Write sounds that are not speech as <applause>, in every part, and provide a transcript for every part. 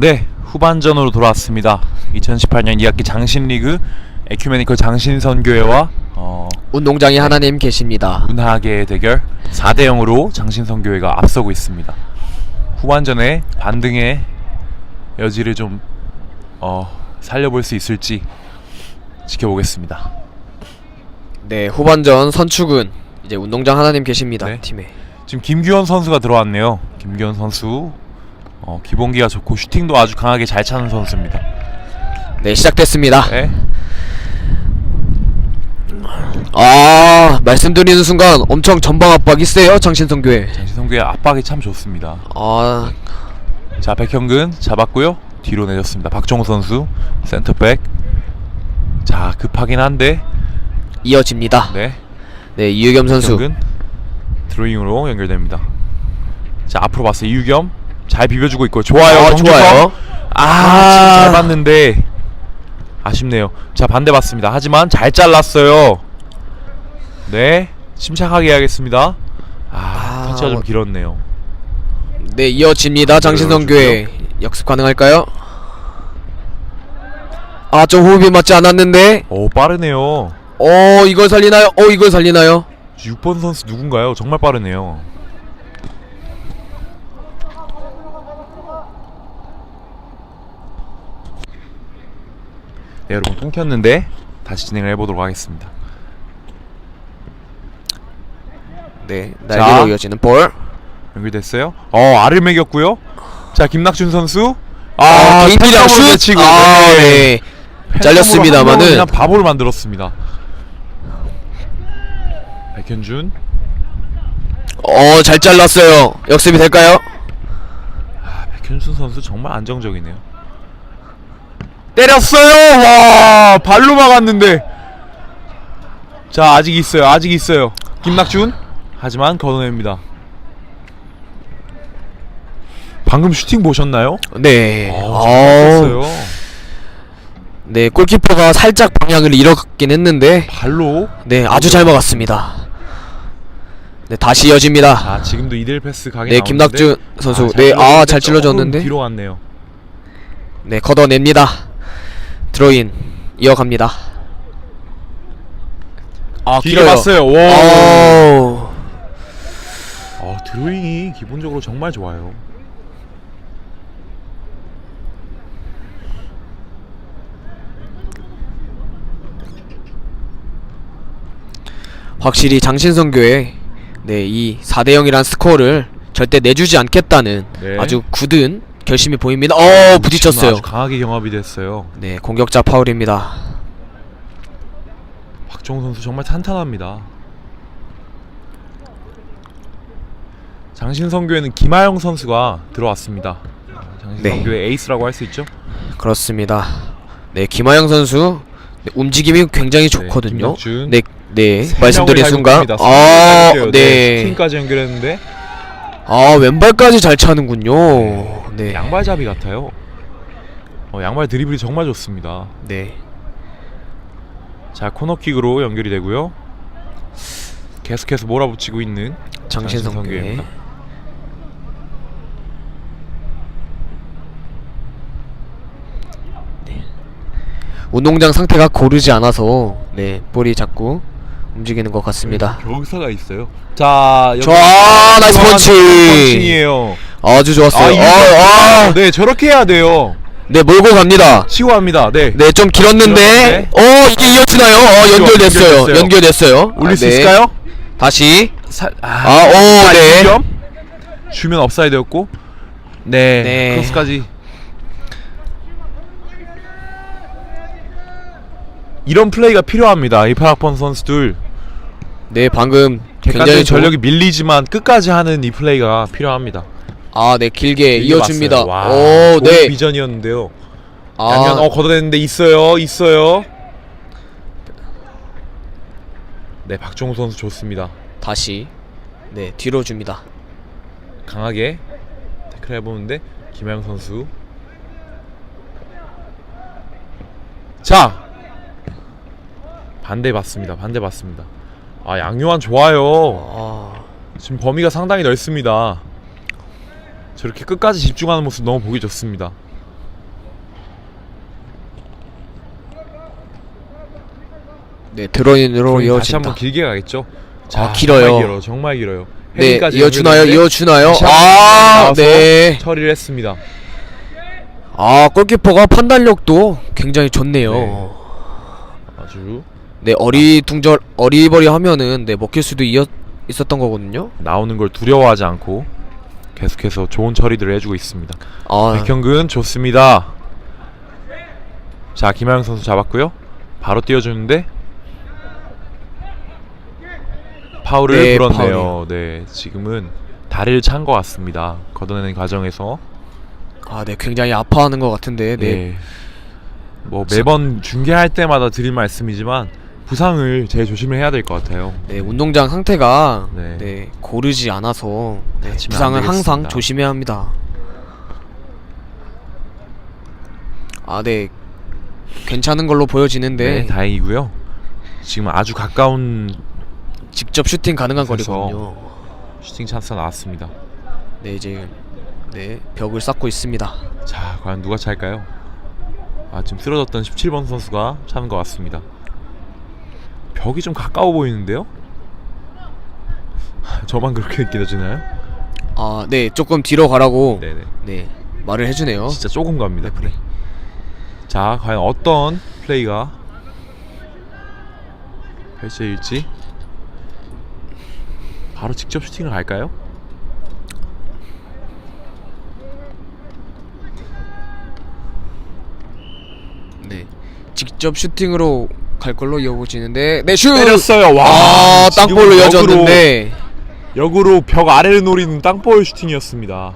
네, 후반전으로 돌아왔습니다. 2018년 2학기 장신리그 에큐메니컬 장신선교회와 어, 운동장에 하나님 계십니다. 문하계의 대결 4대 0으로 장신선교회가 앞서고 있습니다. 후반전에 반등의 여지를 좀 어, 살려볼 수 있을지 지켜보겠습니다. 네, 후반전 선축은 이제 운동장 하나님 계십니다. 네. 팀에. 지금 김규현 선수가 들어왔네요. 김규현 선수 어, 기본기가 좋고 슈팅도 아주 강하게 잘 차는 선수입니다. 네, 시작됐습니다. 네. 아, 말씀드리는 순간 엄청 전방 압박이 세요, 장신성 교회. 장신선교회 압박이 참 좋습니다. 아, 자 백현근 잡았고요 뒤로 내줬습니다 박정우 선수 센터백 자 급하긴 한데 이어집니다. 네, 네 이유겸 선수. 백현근 드로잉으로 연결됩니다 자 앞으로 봤어요 이유겸 잘 비벼주고 있고 좋아요 아, 정주성. 좋아요. 아, 아. 지금 잘 봤는데 아쉽네요 자 반대 봤습니다 하지만 잘 잘랐어요 네 침착하게 해야겠습니다 아, 아, 터치가 좀 뭐- 길었네요 네, 이어집니다. 장신성 교회. 역습 가능할까요? 아, 좀 호흡이 맞지 않았는데. 오 빠르네요 어, 이걸 살리나요? 어, 이걸 살리나요? 6번 선수 누군가요? 정말 빠르네요. 네, 여러분 끊겼는데 다시 진행을 해보도록 하겠습니다. 네, 자. 날개로 이어지는 볼. 연결됐어요? 어, 알을 매겼고요. 자, 김낙준 선수. 아, 개인기량 팬텀으로 슛. 내치고, 아, 네. 네. 명을 그냥 바보를 만들었습니다. 백현준. 어, 잘 잘랐어요. 역습이 될까요? 아, 백현준 선수 정말 안정적이네요. 때렸어요. 와, 발로 막았는데. 자, 아직 있어요. 아직 있어요. 김낙준. 하지만 걷어냅니다. 방금 슈팅 보셨나요? 네. 아, 어, 잘했어요. 네, 골키퍼가 살짝 방향을 잃었긴 했는데, 발로. 네, 아주 잘 막았습니다. 네, 다시 이어집니다. 자, 지금도 이대 패스 가게 네, 나오는데. 김낙준 선수. 아, 잘 네, 아, 잘 찔러줬는데. 뒤로 갔네요. 네, 걷어냅니다. 드로인 이어갑니다. 아, 길게 길어요. 봤어요. 와. 오. 어, 드로잉이 기본적으로 정말 좋아요. 확실히 장신성교회 네, 이 4대 0이란 스코어를 절대 내주지 않겠다는 네. 아주 굳은 결심이 보입니다. 어, 부딪혔어요. 아주 강하게 경합이 됐어요. 네, 공격자 파울입니다. 박정우 선수 정말 탄탄합니다. 장신성교에는 김하영 선수가 들어왔습니다. 장신성교의 에이스라고 할 수 있죠. 그렇습니다. 네, 김하영 선수 네, 움직임이 굉장히 좋거든요. 김덕준. 네, 네, 세 말씀드린 순간 잘 아, 네. 네. 슈팅까지 연결했는데 아, 왼발까지 잘 차는군요. 네. 양발잡이 같아요. 어, 양발 드리블이 정말 좋습니다. 네. 자 코너킥으로 연결이 되고요. 계속해서 몰아붙이고 있는 장신성교회. 장신성교회입니다. 운동장 상태가 고르지 않아서 네, 볼이 자꾸 움직이는 것 같습니다. 경사가 있어요. 자, 여기 좋아, 나이스 펀치. 펀칭이에요. 아주 좋았어요. 이거- 아, 아. 네, 저렇게 해야 돼요. 네, 몰고 갑니다. 치고 합니다. 네. 네, 좀 길었는데, 어, 이게 이어지나요? 어, 연결됐어요. 연결됐어요. 연결됐어요. 올릴 아, 수 네. 있을까요? 다시. 살, 아, 오, 네. 점 주면 업사이드였고, 네, 네. 크로스까지. 이런 플레이가 필요합니다. 이 파락번 선수들 네, 방금 굉장히 전력이 밀리지만 끝까지 하는 이 플레이가 필요합니다. 아, 네, 길게 길게 이어줍니다. 봤어요. 와, 오, 좋은 네. 비전이었는데요. 아, 양현 어 걷어냈는데 있어요, 있어요. 네, 박종우 선수 좋습니다. 다시. 네, 뒤로 줍니다. 강하게 태클 해보는데 김하영 선수. 자 반대 봤습니다. 반대 봤습니다. 아 양요한 좋아요 아, 지금 범위가 상당히 넓습니다 저렇게 끝까지 집중하는 모습 너무 보기 좋습니다 네 드론으로 다시 이어진다. 한번 길게 가겠죠 아, 길어요. 정말 길어요 정말 길어요 네 이어주나요? 이어주나요? 아네 처리를 했습니다 아, 골키퍼가 판단력도 굉장히 좋네요. 네. 아주 네 어리둥절 어리버리하면은 네 먹힐 수도 이어, 있었던 거거든요. 나오는 걸 두려워하지 않고 계속해서 좋은 처리들을 해주고 있습니다. 아 백현근 좋습니다. 자 김하영 선수 잡았고요. 바로 띄워주는데 파울을 네, 불었네요. 네 지금은 다리를 찬 것 같습니다. 걷어내는 과정에서 아, 네 굉장히 아파하는 것 같은데 네. 네. 뭐 매번 중계할 때마다 드릴 말씀이지만 부상을 제일 조심을 해야 될 것 같아요. 네, 운동장 상태가 네. 네. 고르지 않아서 네, 다치면 부상은 안 항상 되겠습니다. 조심해야 합니다. 아, 네. 괜찮은 걸로 보여지는데 네, 다행이고요. 지금 아주 가까운 직접 슈팅 가능한 그래서 거리거든요. 슈팅 찬스가 나왔습니다. 네, 이제 네, 벽을 쌓고 있습니다. 자, 과연 누가 찰까요? 아, 지금 쓰러졌던 17번 선수가 차는 것 같습니다. 벽이 좀 가까워 보이는데요? 저만 그렇게 느껴지나요? 아, 네. 조금 뒤로 가라고 네, 네 네. 말을 해 주네요. 진짜 조금 갑니다. 레프리. 자, 과연 어떤 플레이가 펼쳐질지 바로 직접 슈팅을 갈까요? 네. 직접 슈팅으로 갈 걸로 이어지는데 네, 슛! 때렸어요. 와, 아, 땅볼로 역으로- 이어졌는데 역으로 벽 아래를 노리는 땅볼 슈팅이었습니다.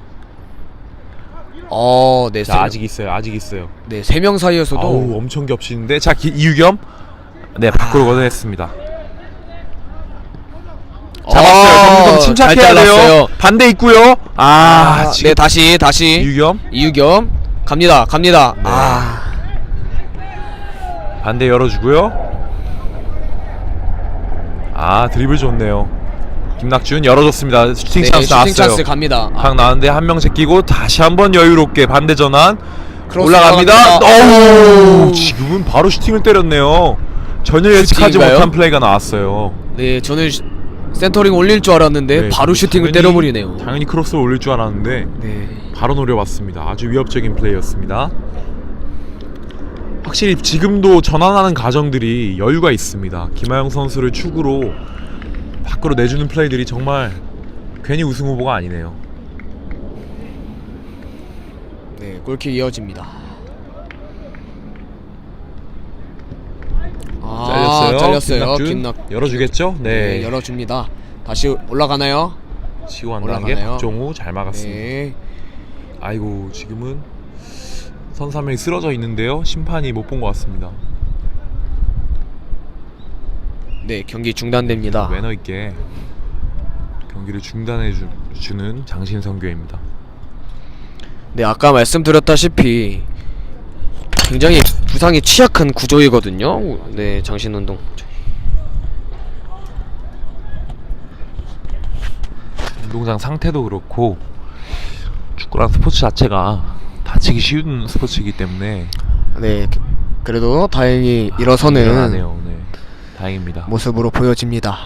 어, 네. 자, 세, 아직 있어요. 아직 있어요. 네, 세 명 사이에서도 아우 엄청 겹치는데 자 기, 이유겸 네 밖으로 걷어냈습니다 잡았어요 아, 정금 침착해야 잘 돼요. 반대 있고요 아, 아, 지금 네, 다시 다시 이유겸 이유겸 갑니다. 갑니다. 네. 아. 반대 열어주고요 아 드리블 좋네요 김낙준 열어줬습니다 슈팅 네, 찬스 슈팅 나왔어요 찬스 갑니다. 아, 각 나왔는데 한 명 제끼고 다시 한번 여유롭게 반대 전환 크로스 올라갑니다 올라갑니다. 어우 지금은 바로 슈팅을 때렸네요 전혀 예측하지 슈팅인가요? 못한 플레이가 나왔어요 네, 저는 슈- 센터링 올릴 줄 알았는데 네, 바로 슈팅을 당연히- 때려버리네요. 당연히 크로스를 올릴 줄 알았는데 네. 바로 노려봤습니다. 아주 위협적인 플레이였습니다. 확실히 지금도 전환하는 과정들이 여유가 있습니다. 김하영 선수를 축으로 밖으로 내주는 플레이들이 정말 괜히 우승 후보가 아니네요. 네, 골킥 이어집니다. 아, 잘렸어요. 잘렸어요. 김낙 열어주겠죠? 네, 네. 열어줍니다. 다시 올라가나요? 한 단계 올라가나요? 박종우 잘 막았습니다. 네. 아이고 지금은 선수 한 명이 쓰러져 있는데요. 심판이 못 본 것 같습니다. 네, 경기 중단됩니다. 매너 있게 경기를 중단해 주, 주는 장신성교입니다. 네, 아까 말씀드렸다시피 굉장히 부상이 취약한 구조이거든요. 네, 장신운동. 운동장 상태도 그렇고 축구란 스포츠 자체가 다치기 쉬운 스포츠이기 때문에 네, 그래도 다행히 일어서는 미안하네요. 네, 다행입니다. 모습으로 보여집니다.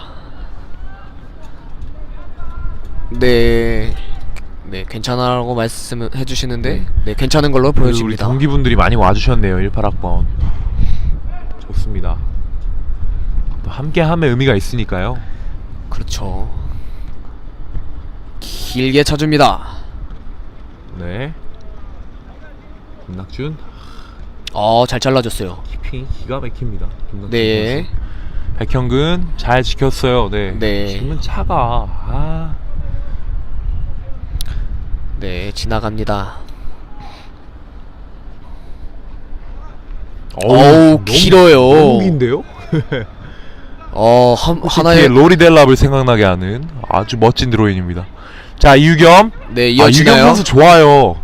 네, 네 괜찮아라고 말씀을 해주시는데 네. 네, 괜찮은 걸로 우리 보여집니다. 동기분들이 많이 와주셨네요. 18학번 좋습니다. 또 함께함의 의미가 있으니까요. 그렇죠. 길게 차줍니다. 네. 김낙준 어, 잘 잘라줬어요. 피 기가 막힙니다. 김낙준 네, 선수. 백현근 잘 지켰어요. 네. 네. 지금은 차가 아 네 지나갑니다. 어우, 길어요. 너무 긴데요? <laughs> 어, 한, 하나의 하나의 로리델랍을 생각나게 하는 아주 멋진 드로인입니다. 자 이유겸, 네 아, 유겸 이어지나요? 선수 좋아요.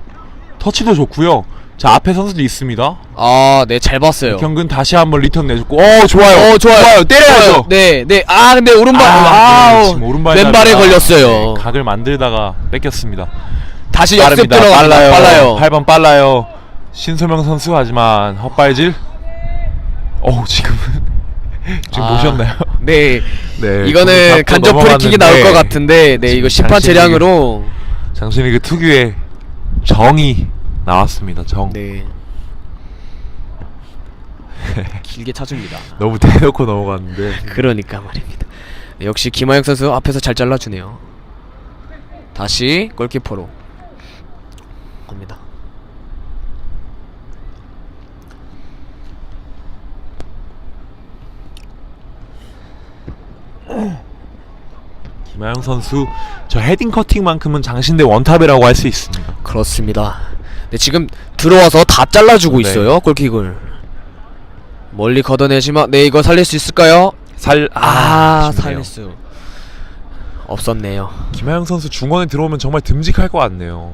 터치도 좋고요. 자 앞에 선수들이 있습니다. 아, 네 잘 봤어요. 경근 다시 한번 리턴 내줬고, 어 좋아요. 어, 좋아요. 때려야죠. 네, 네. 아, 근데 오른발. 아, 아, 네, 우 지금 오른발 왼발에 잡이가, 걸렸어요. 네, 각을 만들다가 뺏겼습니다. 다시 역습 빠릅니다. 들어갑니다. 빨라요. 빨라요. 8번 빨라요. 신소명 선수 하지만 헛발질. 어우 지금은 <laughs> 지금 아, 보셨나요? 네. <laughs> 네. 이거는 잡고 간접 프리킥이 나올 넘어갔는데 것 같은데 네 지금 이거 심판 재량으로 장신이 그 특유의 정이 나왔습니다. 정. 네 <laughs> 길게 차줍니다. 너무 대놓고 넘어갔는데. 그러니까 말입니다. 네, 역시 김하영 선수 앞에서 잘 잘라주네요. 다시 골키퍼로 갑니다. 김하영 선수 저 헤딩 커팅만큼은 장신대 원탑이라고 할 수 있습니다. 그렇습니다. 네 지금 들어와서 다 잘라주고 네. 있어요 골킥을. 멀리 걷어내지만 네 이거 살릴 수 있을까요? 살 아, 아쉽네요. 살릴 수 없었네요. 김하영 선수 중원에 들어오면 정말 듬직할 것 같네요.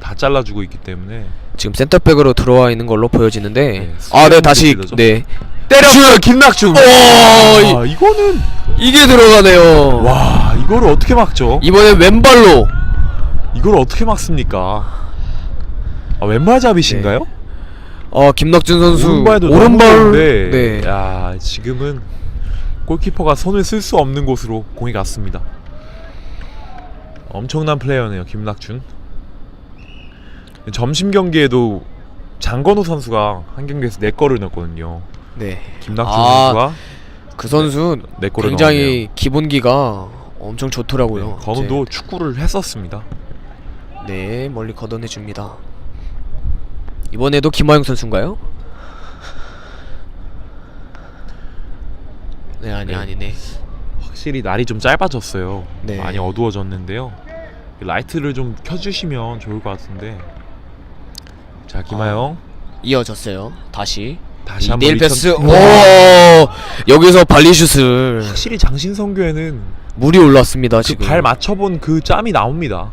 다 잘라주고 있기 때문에 지금 센터백으로 들어와 있는 걸로 보여지는데 네, 아 네 다시 미드필더죠? 네 때렸어요 김낙중. 오, 아, 이거는 이게 들어가네요. 와 이거를 어떻게 막죠? 이번엔 왼발로 이걸 어떻게 막습니까? 아, 왼발잡이신가요? 어 김낙준 선수 오른발도 오른발 좋은데 네. 야 지금은 골키퍼가 손을 쓸 수 없는 곳으로 공이 갔습니다. 엄청난 플레이어네요 김낙준. 점심 경기에도 장건우 선수가 한 경기에서 4 골을 넣었거든요. 네. 김낙준 아, 선수가 그 선수 네 골을 굉장히 기본기가 엄청 좋더라고요. 네, 건우도 축구를 했었습니다. 네, 네, 멀리 걷어내 줍니다. 이번에도 김하영 선수인가요? 네, 아니 네. 아니네. 확실히 날이 좀 짧아졌어요. 네. 많이 어두워졌는데요. 라이트를 좀 켜주시면 좋을 것 같은데. 자 김하영 이어졌어요. 다시 다시 한번 리턴- 패스. 오! 여기서 발리슛을 확실히 장신성교에는 물이 올랐습니다, 그 지금. 발 맞춰본 그 짬이 나옵니다.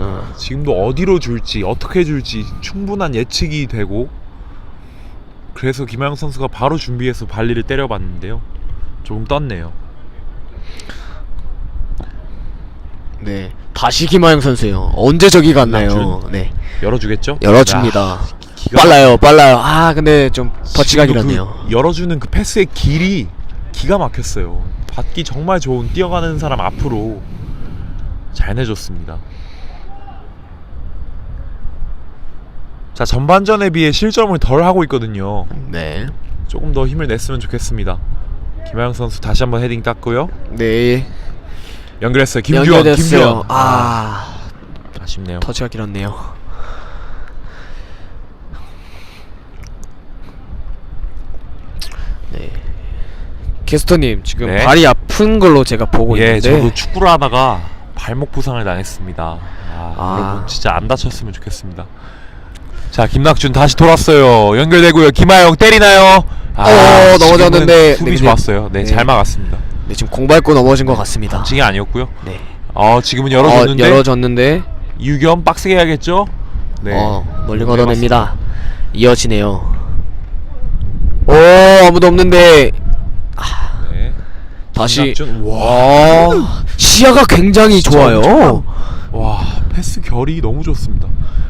어. 지금도 어디로 줄지 어떻게 줄지 충분한 예측이 되고 그래서 김하영 선수가 바로 준비해서 발리를 때려봤는데요. 조금 떴네요. 네. 다시 김하영 선수예요. 언제 저기 갔나요? 김낙준. 네. 열어주겠죠? 열어줍니다. 야, 기가 빨라요, 빨라요. 아, 근데 좀 지금도 길었네요. 그 열어주는 그 패스의 길이 기가 막혔어요. 받기 정말 좋은 뛰어가는 사람 앞으로 잘 내줬습니다. 자 전반전에 비해 실점을 덜 하고 있거든요. 네. 조금 더 힘을 냈으면 좋겠습니다. 김하영 선수 다시 한번 헤딩 땄고요. 네. 연결했어요. 김규현, 연결됐어요. 김규현. 아, 아쉽네요. 터치가 길었네요. 네. 캐스터님 지금 네. 발이 아픈 걸로 제가 보고 예, 있는데 저도 축구를 하다가 발목 부상을 당했습니다. 아, 아. 여러분 진짜 안 다쳤으면 좋겠습니다. 자, 김낙준 다시 돌았어요. 연결되고요. 김하영 때리나요? 아, 어, 넘어졌는데. 수비 네, 좋았어요. 네, 네. 잘 막았습니다. 네, 지금 공 밟고 넘어진 것 같습니다. 징이 아니었고요. 네. 어, 지금은 어, 열어줬는데 열어줬는데 유겸 빡세게 해야겠죠? 네. 어, 멀리 네, 걷어냅니다. 이어지네요. 오, 아무도 없는데 맞습니다. 네. 다시 김낙준. 와. 와, 시야가 굉장히 좋아요. 와, 패스 결이 너무 좋습니다.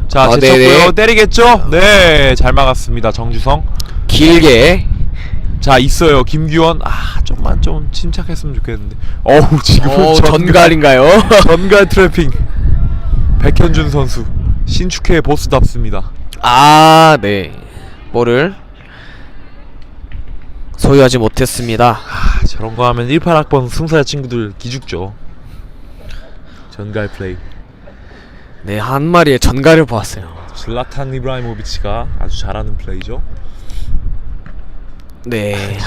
자, 아, 제쳤고요. 네네. 때리겠죠? 네, 잘 막았습니다. 정주성. 길게 자 있어요 김규원 아 좀만 좀 침착했으면 좋겠는데 어우 지금 어, 전갈인가요? <laughs> 전갈 트래핑 백현준 선수 신축회의 보스답습니다 아, 네. 볼을 소유하지 못했습니다. 아 저런 거 하면 18학번 승사자 친구들 기죽죠 전갈 플레이 네, 한 마리의 전갈을 보았어요. 슬라탄 이브라이모비치가 아주 잘하는 플레이죠 네.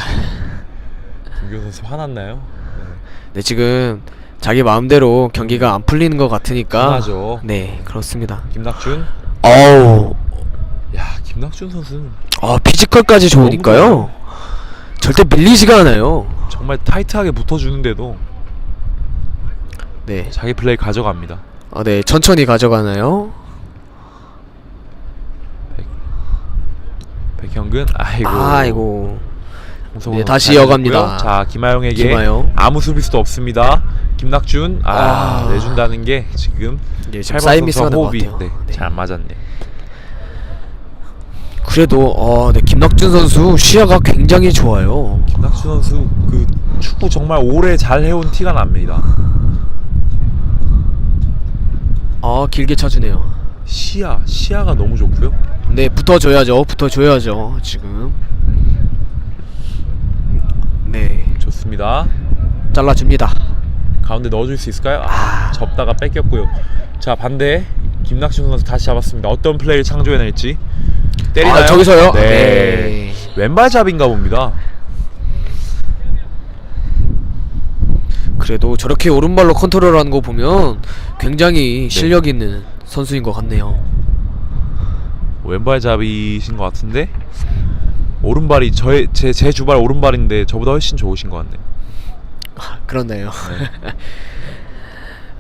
김규원 선수 화났나요? 네, 지금 자기 마음대로 경기가 안 풀리는 것 같으니까 화나죠 네, 그렇습니다. 김낙준 어우. 야 김낙준 선수는 아, 피지컬까지 좋으니까요. 절대 밀리지가 않아요. 정말 타이트하게 붙어주는데도 네. 자기 플레이 가져갑니다 아, 네. 천천히 가져가나요? 백현근 아이고 아이고. 네, 다시 잘 이어갑니다. 자 김하영에게 김하영. 아무 수비수도 없습니다. 김낙준 아, 아. 내준다는 게 지금 네, 지금 8번 사인 미스가 난것 호흡이 같아요. 네, 네. 잘안 맞았네. 그래도 어, 네, 김낙준 선수 시야가 굉장히 좋아요. 김낙수 선수 그 축구 정말 오래 잘 해온 티가 납니다. 아 길게 차주네요. 시야 시야가 너무 좋고요. 네 붙어줘야죠. 붙어줘야죠. 지금 네 좋습니다. 잘라줍니다. 가운데 넣어줄 수 있을까요? 아, 접다가 뺏겼고요. 자 반대 김낙준 선수 다시 잡았습니다. 어떤 플레이를 창조해낼지 때리나요? 아, 저기서요? 네. 네. 왼발잡인가 봅니다. 그래도 저렇게 오른발로 컨트롤하는 거 보면 굉장히 실력 있는 선수인 것 같네요. 왼발 잡이신 것 같은데 오른발이 저의 제, 제 주발 오른발인데 저보다 훨씬 좋으신 것 같네요. 아, 그렇네요.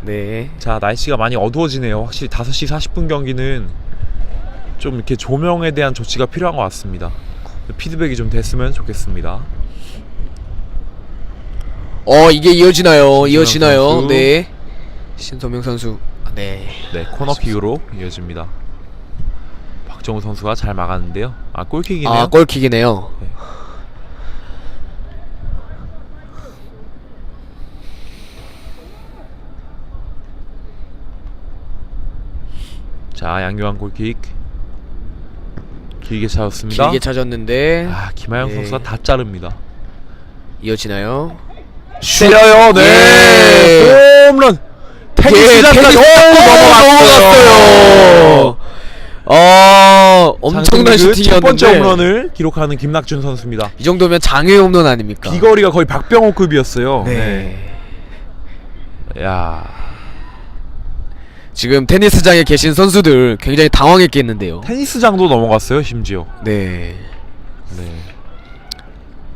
네. <laughs> 자 날씨가 많이 어두워지네요. 확실히 5시 40분 경기는 좀 이렇게 조명에 대한 조치가 필요한 것 같습니다. 피드백이 좀 됐으면 좋겠습니다. 어 이게 이어지나요? 이어지나요? 선수. 네. 신소명 선수. 아, 네. 네 코너킥으로 이어집니다. 박정우 선수가 잘 막았는데요. 아 골킥이네요. 아 골킥이네요. 네. 자 양교환 골킥 길게 차였습니다. 길게 차졌는데 아 김하영 네. 선수가 다 자릅니다. 이어지나요? 때려요. 네. 홈런. 예, 테니스 장까지 테니스 넘어갔어요. 어 엄청난 상승 그첫 번째 슈팅이었는데 홈런을 기록하는 김낙준 선수입니다. 이 정도면 장외 홈런 아닙니까? 비거리가 거의 박병호급이었어요. 네. 야 지금 테니스장에 계신 선수들 굉장히 당황했겠는데요. 테니스장도 넘어갔어요 심지어. 네. 네.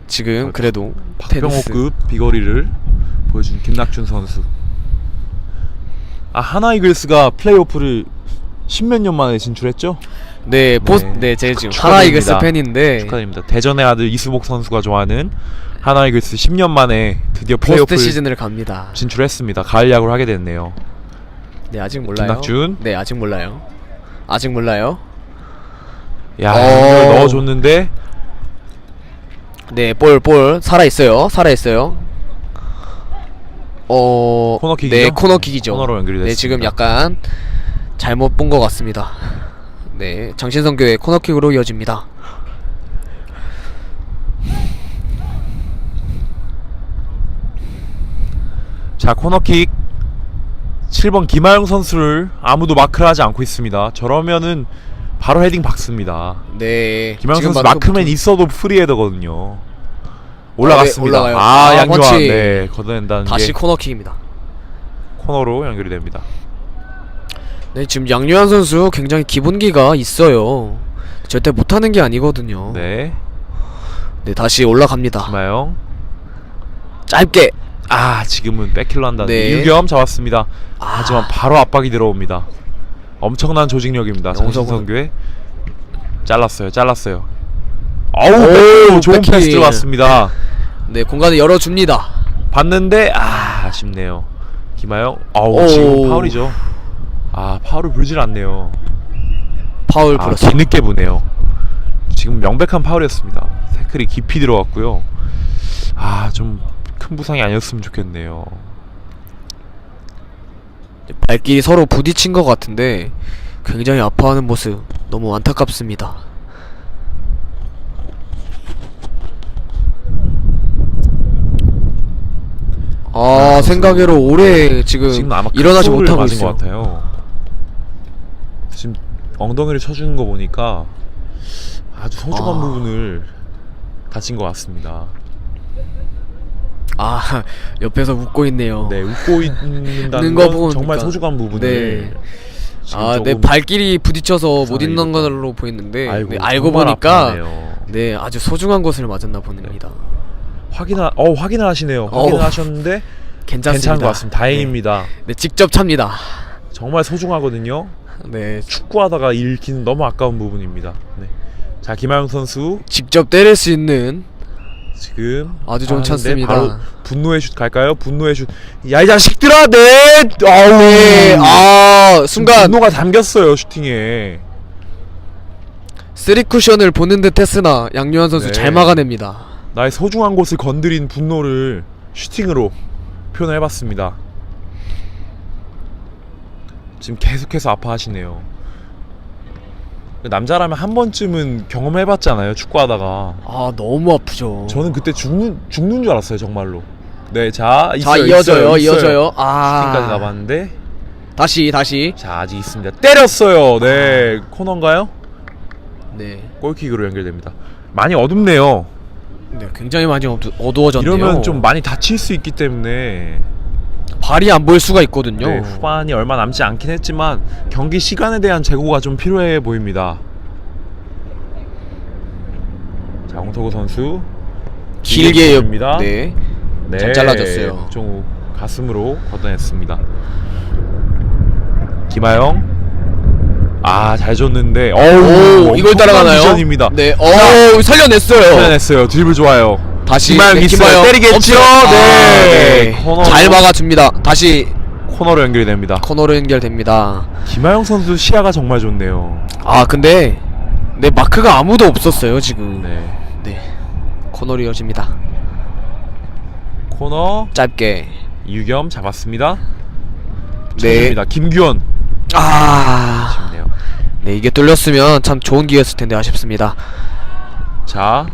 지금 그래도 테니스 박병호급 비거리를 보여준 김낙준 선수. 아 하나 이글스가 플레이오프를 십몇 년 만에 진출했죠? 네, 보스 네. 네, 제가 지금 축하드립니다. 하나 이글스 팬인데 축하드립니다. 대전의 아들 이수복 선수가 좋아하는 하나 이글스 10년 만에 드디어 포스트 플레이오프 시즌을 갑니다. 진출했습니다. 가을 야구를 하게 됐네요. 네, 아직 몰라요. 김낙준. 네, 아직 몰라요. 아직 몰라요. 야 어. 이걸 넣어줬는데 네, 볼, 볼 살아 있어요. 살아 있어요. 어, 코너킥이죠? 네, 코너킥이죠. 코너로 연결이 네, 지금 됐습니다. 약간 잘못 본 것 같습니다. 네, 장신성 교의 코너킥으로 이어집니다. 자 코너킥 7번 김하영 선수를 아무도 마크를 하지 않고 있습니다. 저러면은 바로 헤딩 박습니다. 네, 지금 선수 마크 마크맨 있어도 프리헤더거든요. 올라갔습니다. 올라가요. 아, 아, 양교환 그렇지. 네 걷어낸다는 다시 게 코너킥입니다. 코너로 연결이 됩니다. 네, 지금 양유한 선수 굉장히 기본기가 있어요. 절대 못하는 게 아니거든요. 네, 네 다시 올라갑니다. 김하영 짧게. 아 지금은 백킬러 한다는 네. 유겸 잡았습니다. 아. 하지만 바로 압박이 들어옵니다. 엄청난 조직력입니다. 정신성교에 잘랐어요. 잘랐어요. 아우 오, 좋은 백킬. 패스 들어갔습니다. 네, 공간을 열어줍니다. 봤는데 아 아쉽네요. 김하영 아우 오. 지금 파울이죠. 아 파울을 불질 않네요. 파울 아, 불었어요. 뒤늦게 부네요. 지금 명백한 파울이었습니다. 태클이 깊이 들어갔고요. 아 좀 큰 부상이 아니었으면 좋겠네요. 발길이 서로 부딪힌 것 같은데 굉장히 아파하는 모습 너무 안타깝습니다. 아 생각외로 오래 지금, 지금 일어나지 못하고 있어요. 것 같아요. 지금 엉덩이를 쳐주는 거 보니까 아주 소중한 아. 부분을 다친 것 같습니다. 아 옆에서 웃고 있네요. 네, 웃고 있는 거건 보니까. 정말 소중한 부분을 네. 아, 네 조금 발길이 부딪혀서 못 있는. 걸로 보이는데 알고, 네, 알고 정말 보니까 아프네요. 네 아주 소중한 것을 맞았나 봅니다. 확인하 어 확인을 하시네요. 확인을 어. 하셨는데 괜찮습니다. 괜찮은 것 같습니다. 다행입니다. 네, 네, 직접 찹니다. 정말 소중하거든요. 네 축구하다가 잃기는 너무 아까운 부분입니다. 네. 자 김하영 선수 직접 때릴 수 있는 지금 아주 좋은 하는데 찬스입니다. 바로 분노의 슛 갈까요? 분노의 슛. 야 이 자식들아, 네. 아우. 네, 아 순간 분노가 담겼어요 슈팅에. 쓰리 쿠션을 보는 듯 했으나 양요한 선수 네. 잘 막아냅니다. 나의 소중한 곳을 건드린 분노를 슈팅으로 표현해봤습니다. 지금 계속해서 아파하시네요. 남자라면 한 번쯤은 경험해봤잖아요 축구하다가. 아 너무 아프죠. 저는 그때 죽는 죽는 줄 알았어요 정말로. 네, 자 이어져요. 이어져요. 아 슈팅까지 가봤는데 다시 다시. 자 아직 있습니다. 때렸어요. 네, 코너인가요? 네, 골킥으로 연결됩니다. 많이 어둡네요. 네 굉장히 많이 어두, 어두워졌네요. 이러면 좀 많이 다칠 수 있기 때문에 발이 안 보일 수가 있거든요. 네, 후반이 얼마 남지 않긴 했지만 경기 시간에 대한 재고가 좀 필요해 보입니다. 자, 홍석우 선수 길게 옆. 입니다. 네. 잘 잘라줬어요. 박정우 가슴으로 걷어냈습니다. 김하영 아, 잘 줬는데 어우, 오 이걸 따라가나요? 미션입니다. 네. 어 살려냈어요. 살려냈어요. 드리블 좋아요. 다시 김하영 네, 있어요. 때리겠죠? 없어요. 아, 네. 코너로. 잘 막아줍니다. 다시 코너로 연결이 됩니다. 코너로 연결됩니다. 김하영 선수 시야가 정말 좋네요. 아 근데 네 마크가 아무도 없었어요 지금. 네. 네. 코너로 이어집니다. 코너 짧게. 이유겸 잡았습니다. 네. 니다 김규현 아. 아쉽네요. 네 이게 뚫렸으면 참 좋은 기회였을 텐데 아쉽습니다. 자.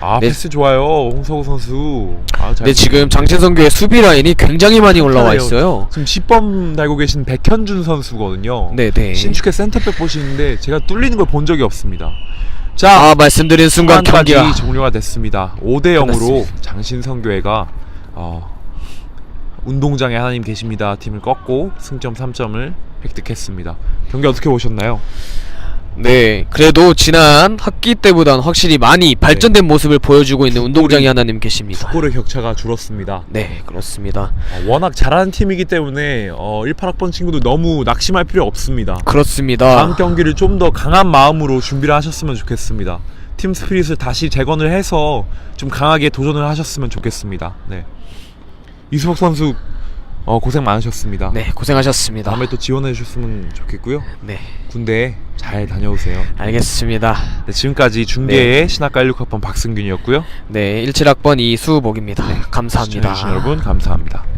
아 네. 패스 좋아요 홍석우 선수. 아, 잘네 지금 장신성교의 수비 라인이 굉장히 많이 올라와 착하네요. 있어요. 지금 10번 달고 계신 백현준 선수거든요. 네네. 신축의 센터백 보시는데 제가 뚫리는 걸 본 적이 없습니다. 자, 아 말씀드린 순간 후반까지 경기가 종료가 됐습니다. 5대 0으로 끝났습니다. 장신성교회가 어, 운동장에 하나님 계십니다 팀을 꺾고 승점 3점을 획득했습니다. 경기 어떻게 보셨나요? 네 그래도 지난 학기 때보단 확실히 많이 발전된 모습을 보여주고 있는 운동장이 하나님 계십니다. 골의 격차가 줄었습니다. 네 그렇습니다. 어, 워낙 잘하는 팀이기 때문에 어, 18학번 친구도 너무 낙심할 필요 없습니다. 그렇습니다. 다음 경기를 좀 더 강한 마음으로 준비를 하셨으면 좋겠습니다. 팀 스피릿을 다시 재건을 해서 좀 강하게 도전을 하셨으면 좋겠습니다. 네. 이수석 선수 어, 고생 많으셨습니다. 네 고생하셨습니다. 다음에 또 지원해 주셨으면 좋겠고요. 네 군대 잘 다녀오세요. 알겠습니다. 네, 지금까지 중계의 신학과 16학번 박승균이었고요. 네 17학번 이수복입니다. 감사합니다. 시청해주신 여러분 감사합니다.